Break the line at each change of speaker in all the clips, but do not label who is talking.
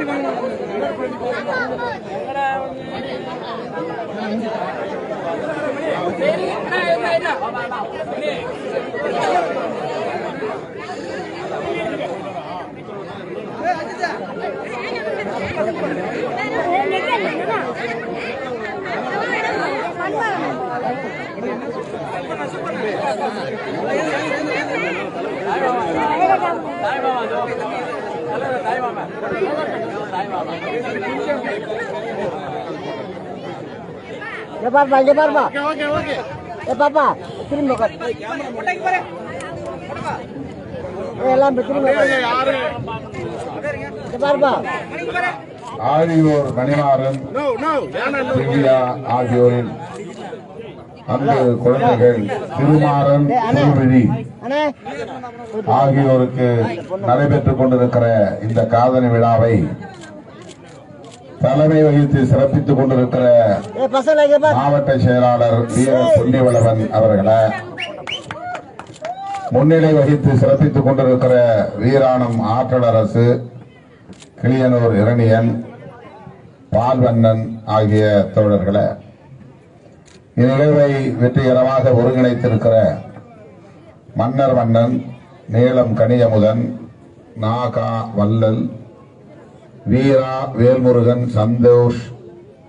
குத்துறியா இங்க பாருப்பா இங்க பாருப்பா. ஏ பாப்பா திரும்ப எல்லாம் திரும்ப பாருப்பா.
ஆரியோர் மணிமாறன் திவ்யா ஆகியோரின் அன்பு குழந்தைகள் திருமாறன் திருவிழி ஆகியோருக்கு நடைபெற்றுக் கொண்டிருக்கிற இந்த காதணி விழாவை தலைமை வகித்து சிறப்பித்துக் கொண்டிருக்கிற மாவட்ட செயலாளர் வீர பொன்னிவளவன் அவர்களை முன்னிலை வகித்து சிறப்பித்துக் கொண்டிருக்கிற வீராணம் ஆற்றலரசு கிளியனூர் இரணியன் பால்வண்ணன் ஆகிய தோழர்களை இந்நிகழ்வை வெற்றிகரமாக ஒருங்கிணைத்திருக்கிற மன்னர் மன்னன் நீலம் கனியமுதன் நாகா வல்லல் வீரா வேல்முருகன் சந்தோஷ்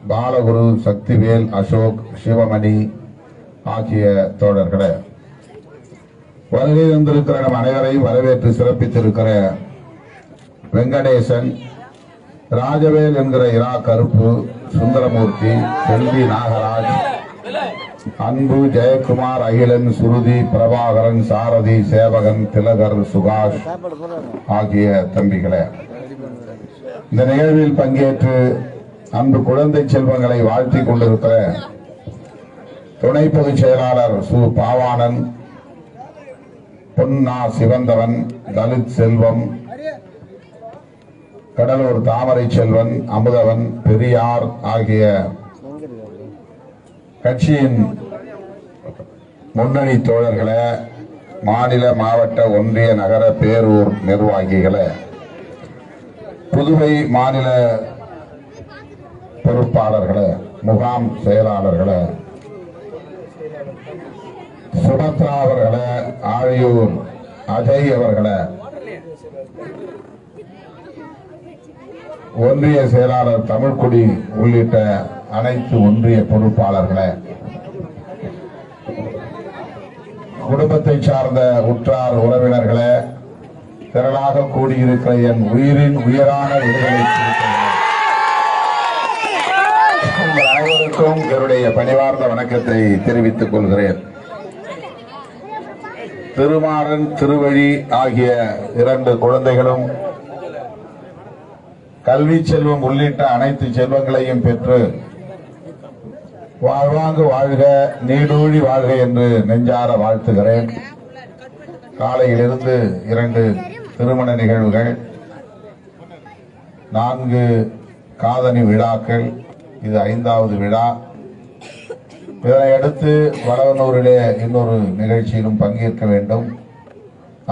பாலகுரு சக்திவேல் அசோக் சிவமணி ஆகிய தோழர்களே. வருகை வந்திருக்கிற நம் அனைவரையும் வரவேற்று சிறப்பித்திருக்கிற வெங்கடேசன் ராஜவேல் என்கிற இரா கருப்பு சுந்தரமூர்த்தி செல்வி நாகராஜ் அன்பு ஜெயக்குமார் அகிலன் சுருதி பிரபாகரன் சாரதி சேவகன் திலகர் சுகாஷ் ஆகிய தம்பிகளே. இந்த நிகழ்வில் பங்கேற்று அன்பு குழந்தை செல்வங்களை வாழ்த்திக் கொண்டிருக்கிற துணை பொதுச் செயலாளர் சு. பாவாணன் பொன்னா சிவந்தவன் தலித் செல்வம் கடலூர் தாமரை செல்வன் அமுதவன் பெரியார் ஆகிய கட்சியின் முன்னணி தோழர்களை மாநில மாவட்ட ஒன்றிய நகர பேரூர் நிர்வாகிகளை புதுவை மாநில பொறுப்பாளர்களை முகாம் செயலாளர்களை சுபத்ரா அவர்களை ஆழியூர் அஜய் அவர்களை ஒன்றிய செயலாளர் தமிழ்குடி உள்ளிட்ட அனைத்து ஒன்றிய பொறுப்பாளர்களை குடும்பத்தை சார்ந்த உற்றார் உறவினர்களை திரளாக கூடியிருக்கிற என் உயிரின் உயரான விடுதலை உங்கள் அனைவருக்கும் என்னுடைய பணிவார்ந்த வணக்கத்தை தெரிவித்துக் கொள்கிறேன். திருமாறன் திருவழி ஆகிய இரண்டு குழந்தைகளும் கல்வி செல்வம் உள்ளிட்ட அனைத்து செல்வங்களையும் பெற்று வாழ்வாங்கு வாழ்க நீடூழி வாழ்க என்று நெஞ்சார வாழ்த்துகிறேன். காலையிலிருந்து இரண்டு திருமண நிகழ்வுகள் நான்கு காதணி விழாக்கள் இது ஐந்தாவது விழா. இதனையடுத்து வளவனூரிலே வடவனூரிலே இன்னொரு நிகழ்ச்சியிலும் பங்கேற்க வேண்டும்.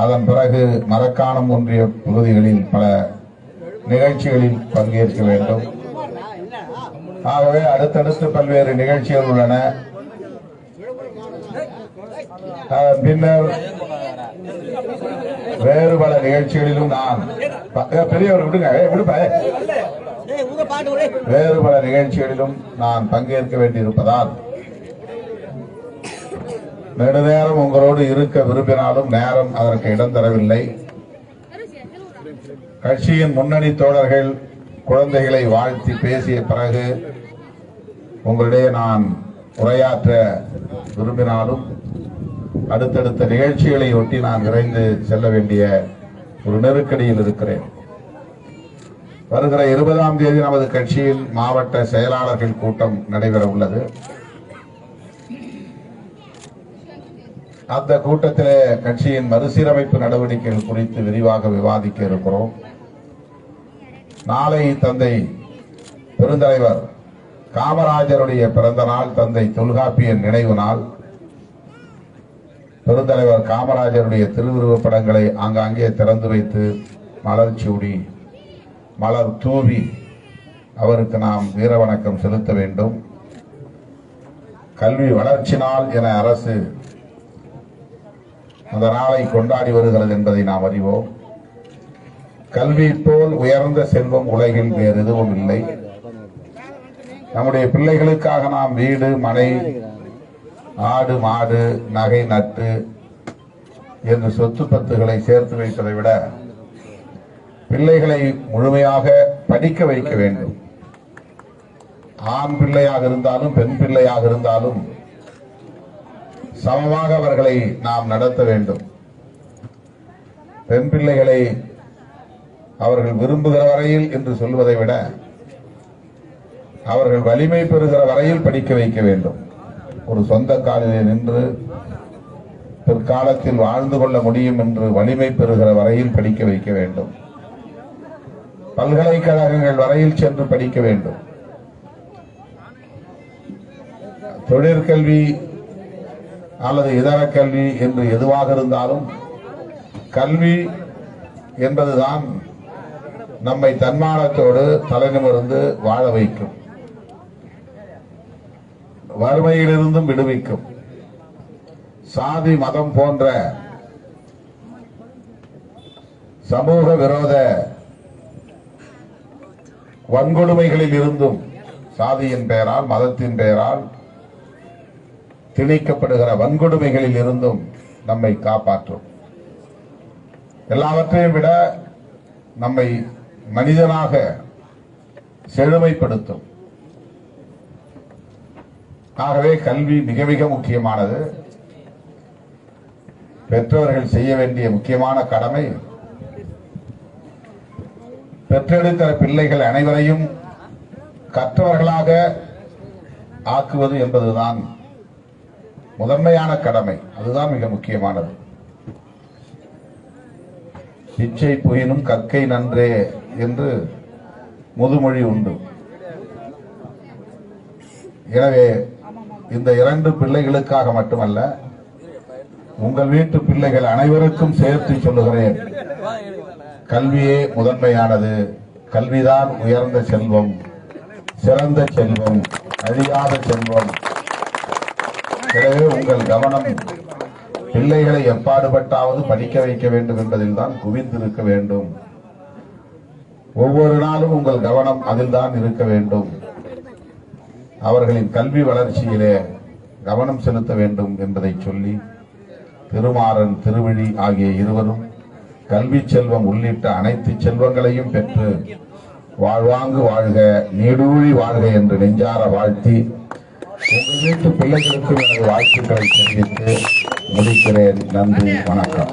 அதன் பிறகு மரக்காணம் ஒன்றிய பகுதிகளில் பல நிகழ்ச்சிகளில் பங்கேற்க வேண்டும். ஆகவே அடுத்தடுத்து பல்வேறு நிகழ்ச்சிகள் உள்ளன. பின்னர் வேறு பல நிகழ்ச்சிகளிலும் நான் ப- பெரியவர் விடுங்க. ஏ, விடுப்பா வேறு பல நிகழ்ச்சிகளிலும் நான் பங்கேற்க வேண்டியிருப்பதால் நெடுநேரம் உங்களோடு இருக்க விரும்பினாலும் நேரம் அதற்கு இடம் தரவில்லை. கட்சியின் முன்னணி தோழர்கள் குழந்தைகளை வாழ்த்தி பேசிய பிறகு உங்களிடையே நான் உரையாற்ற விரும்பினாலும் அடுத்தடுத்த நிகழ்ச்சிகளை ஒட்டி நான் விரைந்து செல்ல வேண்டிய ஒரு நெருக்கடியில் இருக்கிறேன். வருகிற இருபதாம் தேதி நமது கட்சியில் மாவட்ட செயலாளர்கள் கூட்டம் நடைபெற உள்ளது. அந்த கூட்டத்திலே கட்சியின் மறுசீரமைப்பு நடவடிக்கைகள் குறித்து விரிவாக விவாதிக்க இருக்கிறோம். நாளை தந்தை பெருந்தலைவர் காமராஜருடைய பிறந்த நாள் தந்தை தொல்காப்பியன் நினைவு நாள். பெருந்தலைவர் காமராஜருடைய திருவுருவப் படங்களை ஆங்காங்கே திறந்து வைத்து மலர் சூடி மலர் தூவி அவருக்கு நாம் வீர வணக்கம் செலுத்த வேண்டும். கல்வி வளர்ச்சி நாள் என அரசு அந்த நாளை கொண்டாடி வருகிறது என்பதை நாம் அறிவோம். கல்வி போல் உயர்ந்த செல்வம் உலகில் வேறு எதுவும் இல்லை. நம்முடைய பிள்ளைகளுக்காக நாம் வீடு மனை ஆடு மாடு நகை நட்டு என்று சொத்து பத்துகளை சேர்த்து வைப்பதை விட பிள்ளைகளை முழுமையாக படிக்க வைக்க வேண்டும். ஆண் பிள்ளையாக இருந்தாலும் பெண் பிள்ளையாக இருந்தாலும் சமமாக அவர்களை நாம் நடத்த வேண்டும். பெண் பிள்ளைகளை அவர்கள் விரும்புகிற வரையில் என்று சொல்வதை விட அவர்கள் வலிமை பெறுகிற வரையில் படிக்க வைக்க வேண்டும். ஒரு சொந்த காலிலே நின்று பிற்காலத்தில் வாழ்ந்து கொள்ள முடியும் என்று வலிமை பெறுகிற வரையில் படிக்க வைக்க வேண்டும். பல்கலைக்கழகங்கள் வரையில் சென்று படிக்க வேண்டும். தொழிற்கல்வி அல்லது இதர கல்வி என்று எதுவாக இருந்தாலும் கல்வி என்பதுதான் நம்மை தன்மானத்தோடு தலைநிமிருந்து வாழ வைக்கும். வறுமையிலிருந்தும் விடுவிக்கும். சாதி மதம் போன்ற சமூக விரோத வன்கொடுமைகளில் இருந்தும் சாதியின் பெயரால் மதத்தின் பெயரால் திணிக்கப்படுகிற வன்கொடுமைகளில் இருந்தும் நம்மை காப்பாற்றும். எல்லாவற்றையும் விட நம்மை மனிதனாக செழுமைப்படுத்தும். ஆகவே கல்வி மிக மிக முக்கியமானது. பெற்றவர்கள் செய்ய வேண்டிய முக்கியமான கடமை பெற்றெடுக்கிற பிள்ளைகள் அனைவரையும் கற்றவர்களாக ஆக்குவது என்பதுதான் முதன்மையான கடமை. அதுதான் மிக முக்கியமானது. பிச்சை புயினும் கற்கை நன்றே என்று முதுமொழி உண்டு. எனவே இந்த இரண்டு பிள்ளைகளுக்காக மட்டுமல்ல உங்கள் வீட்டு பிள்ளைகள் அனைவருக்கும் சேர்த்து சொல்லுகிறேன். கல்வியே முதன்மையானது. கல்விதான் உயர்ந்த செல்வம். சிறந்த செல்வம். அழியாத செல்வம். எனவே உங்கள் கவனம் பிள்ளைகளை எப்பாடுபட்டாவது படிக்க வைக்க வேண்டும் என்பதில் தான் குவிந்திருக்க வேண்டும். ஒவ்வொரு நாளும் உங்கள் கவனம் அதில்தான் இருக்க வேண்டும். அவர்களின் கல்வி வளர்ச்சியிலே கவனம் செலுத்த வேண்டும் என்பதை சொல்லி திருமாறன் திருவிழி ஆகிய இருவரும் கல்வி செல்வம் உள்ளிட்ட அனைத்து செல்வங்களையும் பெற்று வாழ்வாங்கு வாழ்க நீடூழி வாழ்க என்று நெஞ்சார வாழ்த்தி உங்கள் வீட்டு பிள்ளைகளுக்கும் எனது வாழ்த்துக்களை தெரிவித்து முடிக்கிறேன். நன்றி வணக்கம்.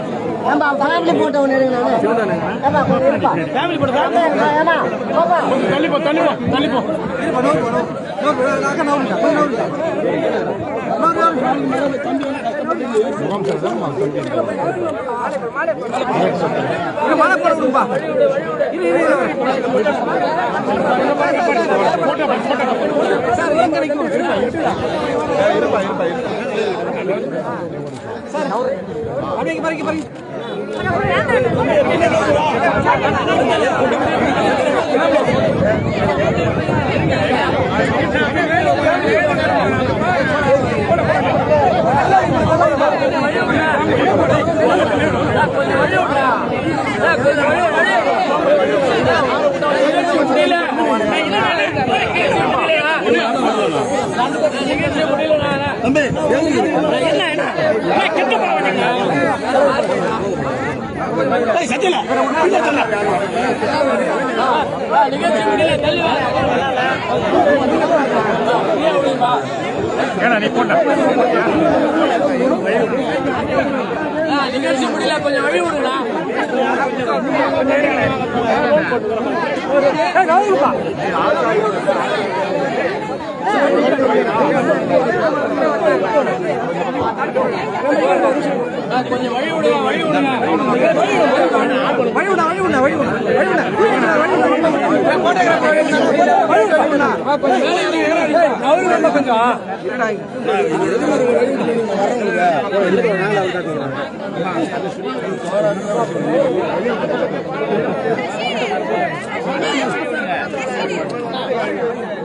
ஏம்பா ஃபேமிலி போட்டோ ஒன்று எடுங்க நானு. ஏம்பா கொஞ்சம் இருப்பா. ஃபேமிலி போட்டோ ஏமா பாப்பா.
தள்ளி போ தள்ளி போ தள்ளி போ. தம்பி என்ன என்ன? கிட்ட போறீங்க ஏன்னா நீ போட்ட
நிகழ்ச்சி முடியல கொஞ்சம் வழி விடுங்களா கொஞ்சம் வழி விடுங்க வழி விடுங்க நிகழ்ச்சி முடியல கொஞ்சம் அண்ணா இருங்கண்ணா வருவாங்க நீ போயம்மா ஏம்மா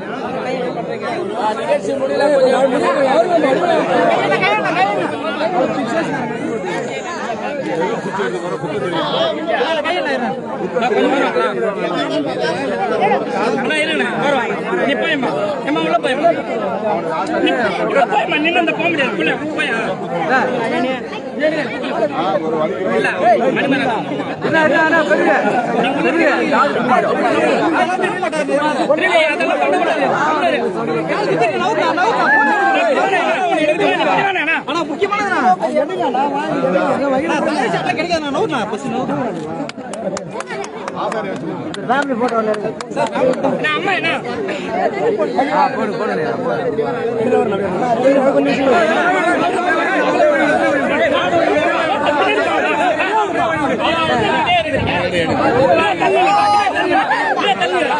உள்ள போயம்மா நின்று அந்த போக முடியாது உள்ள போயா இல்ல மணிமேகலை. இல்லையே, அதெல்லாம்
ஃபேமிலி போட்டோ
அம்மா என்ன உள்ள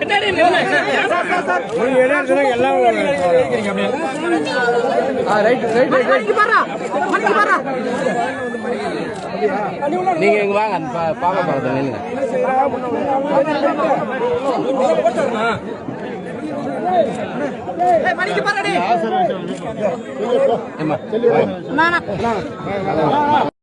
பின்னாடி நில்லு.
நீங்க இங்க வாங்க அந்த பா- பாப்பா படத்தை நில்லுங்க. ஏம்மா,